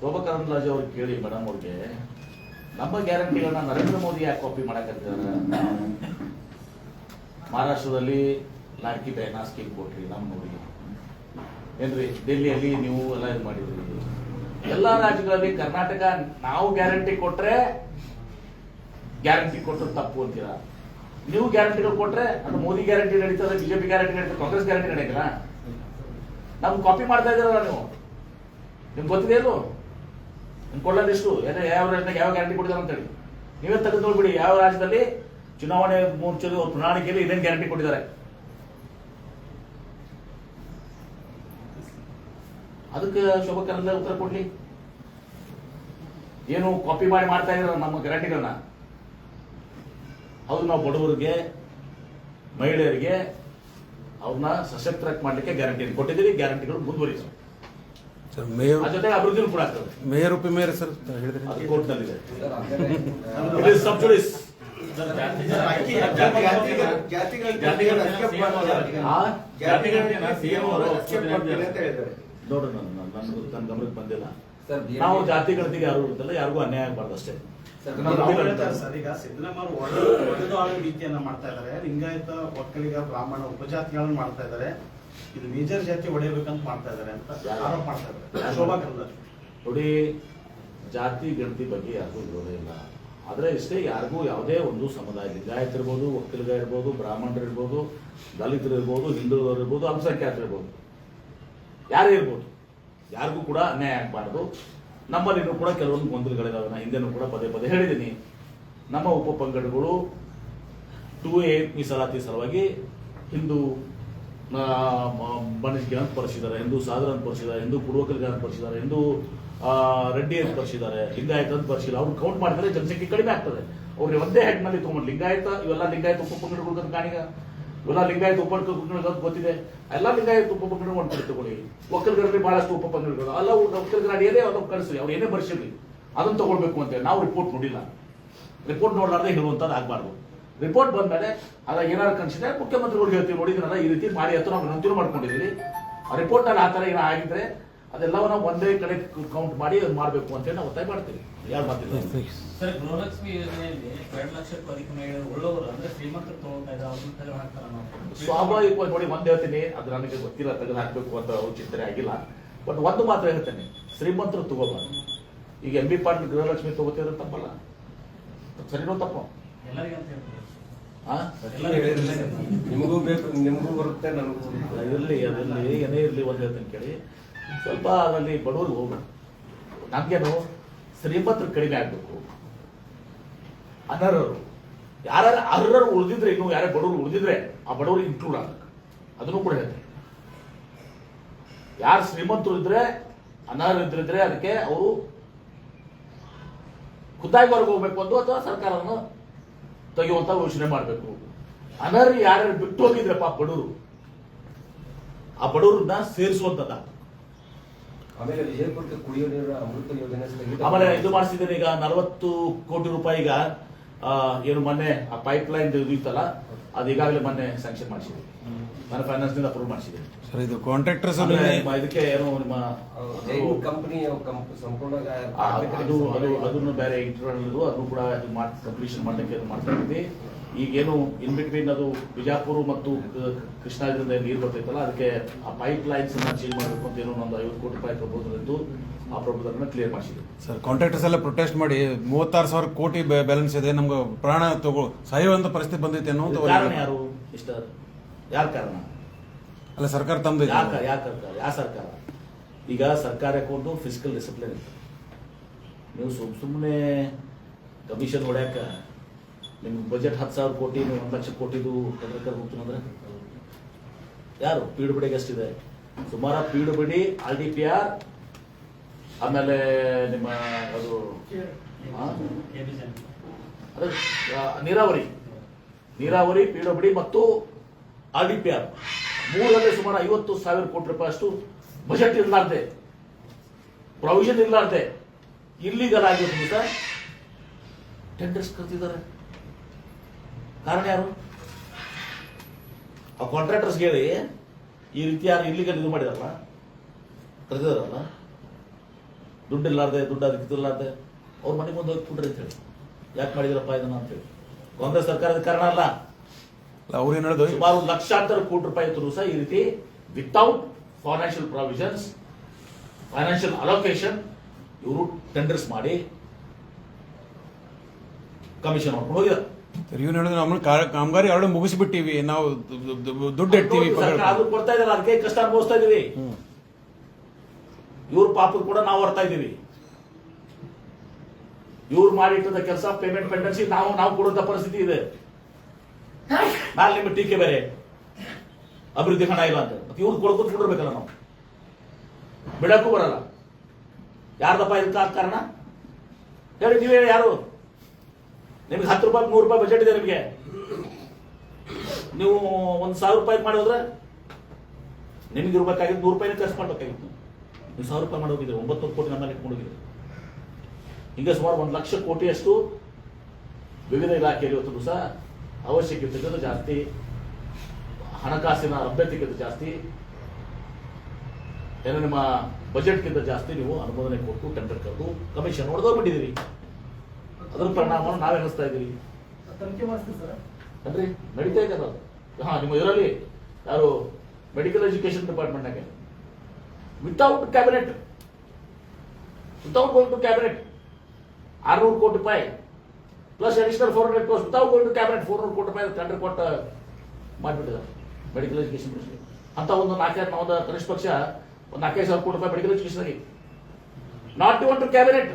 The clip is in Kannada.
ಶೋಭಾ ಕರಂದ್ಲಾಜೆ ಅವ್ರಿಗೆ ಕೇಳಿ ಮೇಡಮ್ ಅವ್ರಿಗೆ, ನಮ್ಮ ಗ್ಯಾರಂಟಿಗಳನ್ನ ನರೇಂದ್ರ ಮೋದಿ ಯಾಕೆ ಕಾಪಿ ಮಾಡಕತ್ತಿದ್ದಾರೆ ಮಹಾರಾಷ್ಟ್ರದಲ್ಲಿ ಲಾಡ್ಕಿ ಬಹನಾ ಸ್ಕೀಮ್ ಕೊಟ್ರಿ ನಮ್ಮ ನೋಡಿ. ಏನ್ರಿ ಡೆಲ್ಲಿಯಲ್ಲಿ ನೀವು ಎಲ್ಲ ಇದು ಮಾಡಿದ್ರಿ. ಎಲ್ಲ ರಾಜ್ಯಗಳಲ್ಲಿ ಕರ್ನಾಟಕ ನಾವು ಗ್ಯಾರಂಟಿ ಕೊಟ್ರೆ ಗ್ಯಾರಂಟಿ ಕೊಟ್ಟರು ತಪ್ಪು ಅಂತೀರಾ? ನೀವು ಗ್ಯಾರಂಟಿಗಳು ಕೊಟ್ರೆ ಅದು ಮೋದಿ ಗ್ಯಾರಂಟಿ ನಡೀತದೆ, ಬಿಜೆಪಿ ಗ್ಯಾರಂಟಿ ನಡೀತದೆ, ಕಾಂಗ್ರೆಸ್ ಗ್ಯಾರಂಟಿ ನಡೀತಲ್ಲ ನಮ್ಗೆ ಕಾಪಿ ಮಾಡ್ತಾ ಇದ್ದೀರಲ್ಲ ನೀವು. ನಿಮ್ಗೆ ಗೊತ್ತಿದೆ ಇಲ್ಲೋ ನಿಮ್ಗೆ ಕೊಡೋದು ಎಷ್ಟು ಏನೇ ಯಾವ ರಾಜ್ಯದಾಗ ಯಾವ ಗ್ಯಾರಂಟಿ ಕೊಟ್ಟಿದ್ದಾರೆ ಅಂತೇಳಿ ನೀವೇ ತೆಗೆದು ನೋಡ್ಬಿಡಿ, ಯಾವ ರಾಜ್ಯದಲ್ಲಿ ಚುನಾವಣೆ ಅವ್ರ ಪ್ರಣಾಳಿಕೆಯಲ್ಲಿ ಏನೇನು ಗ್ಯಾರಂಟಿ ಕೊಟ್ಟಿದ್ದಾರೆ. ಅದಕ್ಕೆ ಶೋಭಾ ಉತ್ತರ ಕೊಡ್ಲಿ. ಏನು ಕಾಪಿ ಮಾಡಿ ಮಾಡ್ತಾ ಇದ್ರ ನಮ್ಮ ಗ್ಯಾರಂಟಿಗಳನ್ನ ಹೌದು, ನಾವು ಬಡವರಿಗೆ, ಮಹಿಳೆಯರಿಗೆ ಅವ್ರನ್ನ ಸಶಕ್ತರಾಗಿ ಮಾಡ್ಲಿಕ್ಕೆ ಗ್ಯಾರಂಟಿ ಕೊಟ್ಟಿದ್ದೀವಿ ಗ್ಯಾರಂಟಿಗಳು ಮುಂದುವರಿತು. ಸರ್ ಮೇಯರ್ ಮೇಯರ್ ಉಪ ಮೇಯರ್ ಸರ್ ಹೇಳಿದ್ರೆ. ನನ್ನ ಗಮನಕ್ಕೆ ಬಂದಿಲ್ಲ ನಾವು ಜಾತಿ ಗಣತಿಗೆ ಯಾರು ಇರುತ್ತಲ್ಲ ಯಾರಿಗೂ ಅನ್ಯಾಯ ಆಗಬಾರ್ದು ಅಷ್ಟೇ. ನಾವು ಹೇಳ್ತಾರೆ ಸರ್ ಈಗ ಸಿದ್ದರಾಮಯ್ಯ ಅವರು ಒಡೆದು ಆಳುವ ನೀತಿಯನ್ನ ಮಾಡ್ತಾ ಇದ್ದಾರೆ. ಲಿಂಗಾಯತ ಒಕ್ಕಲಿಗ ಬ್ರಾಹ್ಮಣ ಉಪಜಾತಿಗಳನ್ನು ಮಾಡ್ತಾ ಇದ್ದಾರೆ. ಇದು ಮೇಜರ್ ಜಾತಿ ಹೊಡೆಯಬೇಕಂತ ಮಾಡ್ತಾ ಇದ್ದಾರೆ ಅಂತ ಆರೋಪ ಮಾಡ್ತಾ ಇದ್ದಾರೆ. ಶೋಭಾ ಕರಂದ್ಲಾಜೆ. ನೋಡಿ ಜಾತಿ ಗಣತಿ ಬಗ್ಗೆ ಯಾರಿಗೂ ವಿರೋಧ ಇಲ್ಲ. ಆದರೆ ಇಷ್ಟೇ ಯಾರಿಗೂ ಯಾವುದೇ ಒಂದು ಸಮುದಾಯ ಲಿಂಗಾಯತ್ ಇರ್ಬೋದು ಒಕ್ಕಲಿಗ ಇರ್ಬೋದು ಬ್ರಾಹ್ಮಣರು ಇರ್ಬೋದು ದಲಿತರು ಇರ್ಬೋದು ಹಿಂದುಳಿದವರು ಇರ್ಬೋದು ಅಲ್ಪಸಂಖ್ಯಾತರು ಇರ್ಬೋದು. ಯಾರೇ ಇರ್ಬೋದು. ಯಾರಿಗೂ ಕೂಡ ಅನ್ಯಾಯ ಆಗಬಾರ್ದು. ನಮ್ಮಲ್ಲಿನೂ ಕೂಡ ಕೆಲವೊಂದು ಗೊಂದಲಗಳಿದಾವೆ ನಾನು ಹಿಂದೆನೂ ಕೂಡ ಪದೇ ಪದೇ ಹೇಳಿದ್ದೀನಿ. ನಮ್ಮ ಉಪ ಪಂಗಡಗಳು ಟೂ ಎ ಮೀಸಲಾತಿ ಸಲುವಾಗಿ ಹಿಂದೂ ಬಣಿಜ್ಗೆ ಅಂತ ಪರಿಸಿದ್ದಾರೆ ಹಿಂದೂ ಸಾಗರ ಅಂತ ಪರಿಸಿದ್ದಾರೆ ಹಿಂದೂ ಪೂರ್ವಕಲಿಗ ಅಂತ ಪರಿಸಿದ್ದಾರೆ ಹಿಂದೂ ರೆಡ್ಡಿ ಅಂತ ಪರಿಸಿದ್ದಾರೆ ಲಿಂಗಾಯತ ಅಂತ ಪರಿಸಿಲ್ಲ ಅವ್ರು ಕೌಂಟ್ ಮಾಡಿದ್ರೆ ಜನಸಂಖ್ಯೆ ಕಡಿಮೆ ಆಗ್ತದೆ. ಅವ್ರಿಗೆ ಒಂದೇ ಹೆಡ್ನಲ್ಲಿ ತಗೊಂಡು ಲಿಂಗಾಯತ, ಇವೆಲ್ಲ ಲಿಂಗಾಯತ ಉಪ ಪಂಗಡಗಳು ಅಂತ ಕಾಣಿಗ ಇವೆಲ್ಲ ಲಿಂಗಾಯತ ಉಪ ಪಂಗಡಗಳು ಅಂತ ಗೊತ್ತಿದೆ. ಎಲ್ಲ ಲಿಂಗಾಯತ ಉಪ ಪಂಗಡಗಳು ಒಂದು ಕಡೆ ತಗೊಳ್ಳಿ. ಒಕ್ಕಲಿಗರಲ್ಲಿ ಬಹಳಷ್ಟು ಉಪ ಪಂಗಡಗಳು. ಎಲ್ಲ ಒಕ್ಕಲಿಗರ ಅಡಿಯಲ್ಲೇ ಅವ್ರು ಕಳಿಸ್ರಿ ಅವ್ರು ಏನೇ ಬರ್ಸಿರ್ಲಿ, ಅದನ್ನ ತಗೊಳ್ಬೇಕು ಅಂತ ನಾವು ರಿಪೋರ್ಟ್ ನೋಡಿಲ್ಲ. ರಿಪೋರ್ಟ್ ನೋಡಲಾರ್ದೆ ಹೇಳುವಂಥದ್ದು ಆಗಬಾರ್ದು. ರಿಪೋರ್ಟ್ ಬಂದ್ಮೇಲೆ ಅದ ಏನಾದ್ರು ಕನ್ಸಿದ್ರೆ ಮುಖ್ಯಮಂತ್ರಿಗಳು ಹೇಳ್ತೀವಿ ನೋಡಿದ್ರಲ್ಲ ಈ ರೀತಿ ಮಾಡಿ ಅಂತ ನಾವು ನಂತರ ಮಾಡ್ಕೊಂಡಿದ್ದೀವಿ. ಆ ರಿಪೋರ್ಟ್ನಲ್ಲಿ ಆ ಥರ ಏನೋ ಆಗಿದ್ರೆ ಅದೆಲ್ಲವನ್ನ ಒಂದೇ ಕಡೆ ಕೌಂಟ್ ಮಾಡಿ ಅದು ಮಾಡಬೇಕು ಅಂತೇಳಿ ನಾವು ಒತ್ತಾಯ ಮಾಡ್ತೀವಿ. ಯಾರು ಮಾತಿಲ್ಲ. ಸರ್ ಗೃಹಲಕ್ಷ್ಮಿ ಯೋಜನೆಯಲ್ಲಿ ಎರಡು ಲಕ್ಷಕ್ಕೂ ಅಧಿಕ ಮಹಿಳೆಯರು ಒಳ್ಳೆಯವರು ಅಂದ್ರೆ ಶ್ರೀಮಂತರು ನಾವು? ಸ್ವಾಭಾವಿಕವಾಗಿ ನೋಡಿ ಒಂದ್ ಹೇಳ್ತೀನಿ ಅದು ನನಗೆ ಗೊತ್ತಿಲ್ಲ ತೆಗೆದು ಹಾಕ್ಬೇಕು ಅಂತ ಅವ್ರ ಚಿಂತನೆ ಆಗಿಲ್ಲ. ಬಟ್ ಒಂದು ಮಾತ್ರ ಹೇಳ್ತೇನೆ ಶ್ರೀಮಂತರು ತಗೋಬಾರ್ದು. ಈಗ ಎಂ ಬಿ ಪಾಟೀಲ್ ಗೃಹಲಕ್ಷ್ಮಿ ತಗೋತಿದ್ರೆ ತಪ್ಪಲ್ಲ. ಸರಿನೋ ತಪ್ಪು? ಎಲ್ಲರಿಗೂ ಅಂತ ಹೇಳ್ತಾರೆ? ಆ? ನಿಮಗೂ ಬೇಕು ನಿಮಗೂ ಬರುತ್ತೆ ನನಗೂ ಇರಲಿ ಅದರಲ್ಲಿ ಏನೇ ಇರಲಿ ಒಂದು ಹೇಳ್ತೀನಿ ಕೇಳಿ. ಸ್ವಲ್ಪ ಅದರಲ್ಲಿ ಬಡವರು ಹೋಗ್ಬೇಕು. ನಮಗೇನು ಶ್ರೀಮಂತರು ಕಡಿಮೆ ಆಗಬೇಕು. ಅನರ್ಹರು. ಯಾರು ಅರ್ಹರು ಉಳಿದಿದ್ರೆ ಇನ್ನು ಯಾರೇ ಬಡವರು ಉಳಿದಿದ್ರೆ ಆ ಬಡವರು ಇನ್ಕ್ಲೂಡ್ ಆಗ್ಬೇಕು. ಅದನ್ನು ಕೂಡ ಹೇಳ್ತೀನಿ. ಯಾರು ಶ್ರೀಮಂತರು ಇದ್ರೆ ಅನರ್ಹರು ಇದ್ರೆ ಅದಕ್ಕೆ ಅವರು ಖುದ್ದಾಗಿ ಹೊರಗೆ ಹೋಗ್ಬೇಕು ಅಂತ ಅಥವಾ ಸರ್ಕಾರವನ್ನು ತೆಗೆಯುವಂತ ಯೋಚನೆ ಮಾಡಬೇಕು. ಅನರ್ಹ ಯಾರ್ಯಾರು ಬಿಟ್ಟು ಹೋಗಿದ್ರಪ್ಪ ಬಡವರು. ಆ ಬಡವರನ್ನ ಸೇರಿಸುವಂತದ ಆಮೇಲೆ ವಿಜಯಪುರಕ್ಕೆ ಕುಡಿಯೋ ನೀರಿನ ಅಮೃತ ಯೋಜನೆ ಸ್ಥಗಿತ ಆಮೇಲೆ ಇದು ಮಾಡಿಸಿದ್ದೇನೆ ಈಗ ನಲವತ್ತು ಕೋಟಿ ರೂಪಾಯಿ ಈಗ ಏನು ಮೊನ್ನೆ ಆ ಪೈಪ್ ಲೈನ್ ಇದು ಇತ್ತಲ್ಲ ಅದು ಈಗಾಗಲೇ ಮೊನ್ನೆ ಸ್ಯಾಂಕ್ಷನ್ ಮಾಡಿಸಿದೆ ನನ್ನ ಫೈನಾನ್ಸ್ನಿಂದ ಅಪ್ರೂವ್ ಮಾಡಿಸಿದೆ ಸರ್ ಇದು ಆಮೇಲೆ ನಿಮ್ಮ ಇದಕ್ಕೆ ಏನು ನಿಮ್ಮ ಕಂಪನಿ ಸಂಪೂರ್ಣ ಆ, ಅದು ಅದು ಅದನ್ನು ಬೇರೆ ಇಂಟರ್ನಲ್ ಅದನ್ನು ಕೂಡ ಕಂಪ್ಲೀಷನ್ ಮಾಡಲಿಕ್ಕೆ ಇದು ಮಾಡ್ತಾ ಇದ್ವಿ. ಈಗೇನು ಇನ್ ಬಿಟ್ವೀನ್ ಅದು ಬಿಜಾಪುರ ಮತ್ತು ಕ- ಕೃಷ್ಣಾದಿಂದ ನೀರು ಬರ್ತೈತಲ್ಲ ಅದಕ್ಕೆ ಆ ಪೈಪ್ ಲೈನ್ಸ್ ಚೇಂಜ್ ಮಾಡಬೇಕು ಅಂತ ಏನೋ ಒಂದು ಐವತ್ತು ಕೋಟಿ ರೂಪಾಯಿ ಪ್ರಪೋಸಲ್ ಇದ್ದು ಆ ಪ್ರಪೋಸಲ್ ಕ್ಲಿಯರ್ ಮಾಡಿಸಿದ್ವಿ. ಸರ್ ಕಾಂಟ್ರಾಕ್ಟರ್ಸ್ ಎಲ್ಲ ಪ್ರೊಟೆಸ್ಟ್ ಮಾಡಿ ಮೂವತ್ತಾರು ಸಾವಿರ ಕೋಟಿ ಬ್ಯಾಲೆನ್ಸ್ ಇದೆ ನಮ್ಗೆ ಪ್ರಾಣ ತಗೋ ಸಾಯುವಂತ ಪರಿಸ್ಥಿತಿ ಬಂದೈತೆ ಅನ್ನೋ ಕಾರಣ ಯಾರು ಮಿಸ್ಟರ್ ಯಾರ ಕಾರಣ? ಅಲ್ಲ ಸರ್ಕಾರ ತಂದು ಯಾಕ ಯಾಕೆ ಸರ್ಕಾರ ಯಾವ ಸರ್ಕಾರ? ಈಗ ಸರ್ಕಾರ ಕೊಟ್ಟು ಫಿಸಿಕಲ್ ಡಿಸಿಪ್ಲಿನ್ ಇತ್ತು. ನೀವು ಸುಮ್ ಸುಮ್ಮನೆ ಕಮಿಷನ್ ಹೊಡ್ಯಾಕ ನಿಮ್ಮ ಬಜೆಟ್ ಹತ್ತು ಸಾವಿರ ಕೋಟಿ ನೀವು ಒಂದು ಲಕ್ಷ ಕೋಟಿದು ಕರ್ಕೊಂಡು ಹೋಗ್ತೀನಂದ್ರೆ ಯಾರು? ಪಿ ಡು ಬಿಡಿಗೆ ಎಷ್ಟಿದೆ ಸುಮಾರು P do D R D P R ಆಮೇಲೆ ನಿಮ್ಮ ಅದು ಅದೇ ನೀರಾವರಿ. ನೀರಾವರಿ ಪಿ ಡು ಬಿಡಿ ಮತ್ತು ಆರ್ ಡಿ ಪಿ ಆರ್. ಮೂರರಲ್ಲಿ ಸುಮಾರು ಐವತ್ತು ಸಾವಿರ ಕೋಟಿ ರೂಪಾಯಿ ಅಷ್ಟು ಬಜೆಟ್ ಇರಲಾರ್ದೆ ಪ್ರೊವಿಷನ್ ಇರಲಾರ್ದೆ ಇಲ್ಲಿಗಲ್ ಆಗಿರೋದ್ರಿಂದ ಟೆಂಡರ್ಸ್ ಕರ್ತಿದ್ದಾರೆ ಕಾರಣ ಯಾರು? ಆ ಕಾಂಟ್ರಾಕ್ಟರ್ಸ್ ಹೇಳಿ, ಈ ರೀತಿ ಯಾರು ಇಲ್ಲಿಗಲ್ ಇದು ಮಾಡಿದಾರಲ್ಲ ಕರೆದಿದಾರಲ್ಲ ದುಡ್ಡು ಇಲ್ಲಾರ್ದೆ ದುಡ್ಡು ಅದಕ್ಕೆ ಇಲ್ಲಾರ್ದೆ ಅವ್ರ ಮನೆಗೆ ಮುಂದೆ ಹೋಗಿ ಅಂತ ಹೇಳಿ. ಯಾಕೆ ಮಾಡಿದ್ರಪ್ಪ ಇದನ್ನ ಅಂತೇಳಿ ಕಾಂಗ್ರೆಸ್ ಸರ್ಕಾರದ ಕಾರಣ ಅಲ್ಲ. ಅವ್ರು ಏನ್ ಹೇಳಿದ್ರು ಸುಮಾರು ಲಕ್ಷಾಂತರ ಕೋಟಿ ರೂಪಾಯಿ ಇದ್ರು ಸಹ ಈ ರೀತಿ without financial provisions financial allocation ಇವರು ಟೆಂಡರ್ಸ್ ಮಾಡಿ ಕಮಿಷನ್ ಮಾಡ್ಕೊಂಡು ಹೋಗಿದ್ದಾರೆ ಇವ್ನು ಹೇಳಿದ್ರೆ ನಮ್ಮ ಕಾಮಗಾರಿ ಎರಡು ಮುಗಿಸ್ಬಿಟ್ಟಿವಿ. ನಾವು ದುಡ್ಡು ಇಡ್ತೀವಿ ಕೊಡ್ತಾ ಇದ್ದಾರೆ ಅದಕ್ಕೆ ಕಷ್ಟ ಅನುಭವಿಸ್ತಾ ಇದೀವಿ. ಇವ್ರ ಪಾಪದ ಕೂಡ ನಾವು ಹೊರ್ತಾ ಇದೀವಿ ಇವ್ರು ಮಾಡಿಟ್ಟದ ಕೆಲಸ ಪೇಮೆಂಟ್ ಪೆಂಡೆನ್ಸಿ ನಾವು ನಾವು ಕೊಡುವಂತ ಪರಿಸ್ಥಿತಿ ಇದೆ. ನಾಳೆ ನಿಮ್ಮ ಟೀಕೆ ಬೇರೆ. ಅಭಿವೃದ್ಧಿ ಹಣ ಇಲ್ಲ ಅಂತ. ಮತ್ತೆ ಇವ್ರು ಕೊಡ್ಕೊತ ಕೊಡಿರ್ಬೇಕಲ್ಲ ನಾವು. ಬಿಡಕ್ಕೂ ಬರಲ್ಲ. ಯಾರ್ದಪ್ಪ ಇದಕ್ಕ ಕಾರಣ? ಹೇಳಿ, ನೀವೇ ಯಾರು? ನಿಮ್ಗೆ ಹತ್ತು ರೂಪಾಯಿ ನೂರು ರೂಪಾಯಿ ಬಜೆಟ್ ಇದೆ ನಿಮಗೆ. ನೀವು ಒಂದು ಸಾವಿರ ರೂಪಾಯಿ ಮಾಡಿ ಹೋದ್ರೆ ನಿಮ್ಗೆ ಇರ್ಬೇಕಾಗಿತ್ತು ನೂರು ರೂಪಾಯಿನೇ ಖರ್ಚು ಮಾಡ್ಬೇಕಾಗಿತ್ತು. ನೀವು ಸಾವಿರ ರೂಪಾಯಿ ಮಾಡಿ ಹೋಗಿದ್ರೆ ಒಂಬತ್ತು ಕೋಟಿ ನಮ್ಮಲ್ಲಿ ಇಟ್ಕೊಂಡು ಹಿಂಗೆ ಸುಮಾರು ಒಂದು ಲಕ್ಷ ಕೋಟಿಯಷ್ಟು ವಿವಿಧ ಇಲಾಖೆಯಲ್ಲಿ ಇವತ್ತು ಸಹ ಅವಶ್ಯಕತೆಗಿಂತ ಜಾಸ್ತಿ ಹಣಕಾಸಿನ ಲಭ್ಯತೆಗಿಂತ ಜಾಸ್ತಿ ಏನೋ ನಿಮ್ಮ ಬಜೆಟ್ಗಿಂತ ಜಾಸ್ತಿ ನೀವು ಅನುಮೋದನೆ ಕೊಟ್ಟು ಟೆಂಡರ್ ಕರೆದು ಕಮಿಷನ್ ಹೊಡೆದೋಗ್ಬಿಟ್ಟಿದ್ದೀರಿ ಅದರ ಪರಿಣಾಮವನ್ನು ನಾವೇ ಅನಿಸ್ತಾ ಇದ್ದೀರಿ. ತನಿಖೆ ಮಾಡಿಸ್ತೀವಿ ಸರ್. ಅಂದ್ರೆ ನಡೀತಾ ಇದೆ ಅದು ಹಾ ನಿಮ್ಮ ಇದರಲ್ಲಿ ಯಾರು medical education ಡಿಪಾರ್ಟ್ಮೆಂಟ್ನಾಗೆ without cabinet without going to cabinet ಆರ್ನೂರು ಕೋಟಿ ರೂಪಾಯಿ. Plus additional four hundred crores to cabinet four hundred ಕೋಟಿ ರೂಪಾಯಿ ಟೆಂಡರ್ ಕೊಟ್ಟ ಮಾಡಿಬಿಟ್ಟಿದ್ದಾರೆ. ಮೆಡಿಕಲ್ ಎಜುಕೇಶನ್ ಅಂತ ಒಂದು ನಾಲ್ಕೈದು ನಾವು ಕನಿಷ್ಠ ಪಕ್ಷ, ಒಂದು ನಾಲ್ಕೈದು ಸಾವಿರ ಕೋಟಿ ರೂಪಾಯಿ medical education not even to cabinet